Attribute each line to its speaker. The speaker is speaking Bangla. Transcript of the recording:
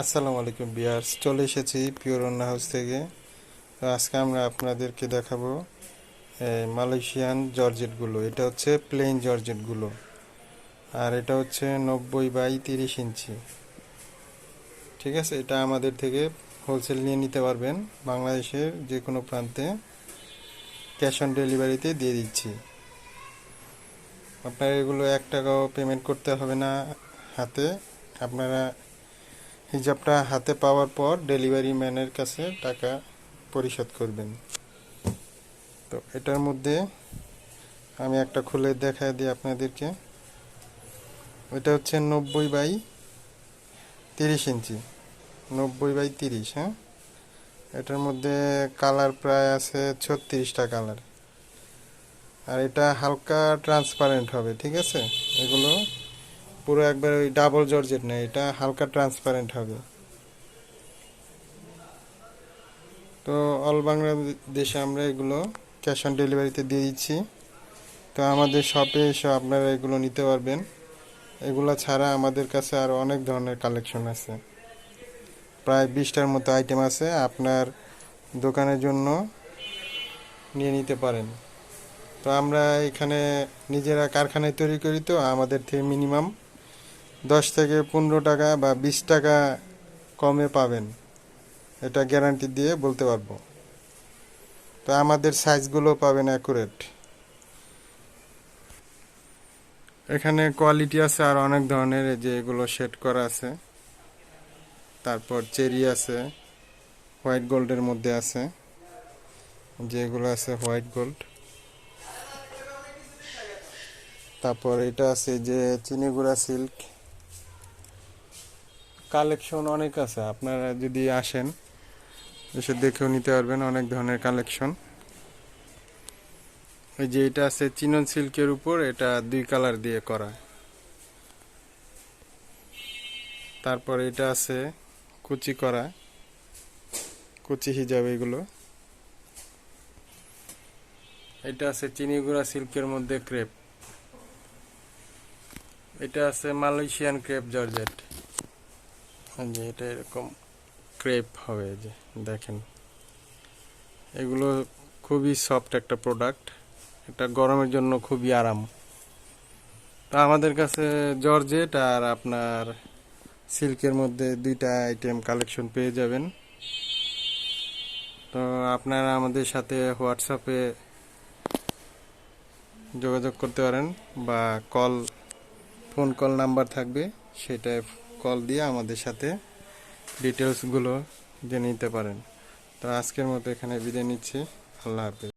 Speaker 1: আসসালামু আলাইকুম বিয়ার্স, চলে এসেছি পিওর অন্য হাউস থেকে। তো আজকে আমরা আপনাদেরকে দেখাবো মালয়েশিয়ান জর্জেটগুলো। এটা হচ্ছে প্লেন জর্জেটগুলো। আর এটা হচ্ছে নব্বই বাই তিরিশ ইঞ্চি। ঠিক আছে? এটা আমাদের থেকে হোলসেল নিয়ে নিতে পারবেন। বাংলাদেশের যে কোনো প্রান্তে ক্যাশ অন ডেলিভারিতে দিয়ে দিচ্ছি। আপনার এগুলো এক টাকাও পেমেন্ট করতে হবে না হাতে। আপনারা হিজাবটা হাতে পাওয়ার পর ডেলিভারি ম্যানের কাছে টাকা পরিশোধ করবেন। তো এটার মধ্যে আমি একটা খুলে দেখায় দিই আপনাদেরকে। এটা হচ্ছে নব্বই বাই তিরিশ ইঞ্চি। নব্বই বাই তিরিশ হ্যাঁ? এটার মধ্যে কালার প্রায় আছে ছত্রিশটা কালার। আর এটা হালকা ট্রান্সপারেন্ট হবে, ঠিক আছে? এগুলো পুরো একবার ওই ডাবল জর্জেট না, এটা হালকা ট্রান্সপারেন্ট হবে। তো অল বাংলাদেশে আমরা এগুলো ক্যাশ অন ডেলিভারিতে দিয়ে দিচ্ছি। তো আমাদের শপে এসে আপনারা এগুলো নিতে পারবেন। এগুলো ছাড়া আমাদের কাছে আরও অনেক ধরনের কালেকশন আছে। প্রায় বিশটার মতো আইটেম আছে, আপনার দোকানের জন্য নিয়ে নিতে পারেন। তো আমরা এখানে নিজেরা কারখানায় তৈরি করি তো, আমাদের থেকে মিনিমাম দশ থেকে পনেরো টাকা বা বিশ টাকা কমে পাবেন। এটা গ্যারান্টি দিয়ে বলতে পারব। তো আমাদের সাইজগুলো পাবেন অ্যাকুরেট এখানে কোয়ালিটি আছে আর অনেক ধরনের যে এগুলো সেট করা আছে। তারপর চেরি আছে হোয়াইট গোল্ডের মধ্যে আছে। যেগুলো আছে হোয়াইট গোল্ড তারপর এটা আছে যে চিনিগুড়া সিল্ক কালেকশন অনেক আছে। আপনারা যদি আসেন, এসে দেখেও নিতে পারবেন অনেক ধরনের কালেকশন। ওই যে এটা আছে চিনন সিল্কের উপর, এটা দুই কালার দিয়ে করা। তারপর এটা আছে কুচি করা, কুচি হিজাব এগুলো। এটা আছে চিনিগুড়া সিল্কের মধ্যে ক্রেপ। এটা আছে মালয়েশিয়ান ক্রেপ জর্জেট। যে এটা এরকম ক্রেপ হবে যে, দেখেন। এগুলো খুবই সফট একটা প্রোডাক্ট এটা গরমের জন্য খুবই আরাম। তা আমাদের কাছে জর্জেট আর আপনার সিল্কের মধ্যে দুইটা আইটেম কালেকশন পেয়ে যাবেন। তো আপনারা আমাদের সাথে হোয়াটসঅ্যাপে যোগাযোগ করতে পারেন বা কল ফোন কল নাম্বার থাকবে, সেটায় কল দিয়ে আমাদের সাথে ডিটেলসগুলো জেনে নিতে পারেন। তো আজকের মতো এখানে বিদায় নিচ্ছি। আল্লাহ হাফিজ।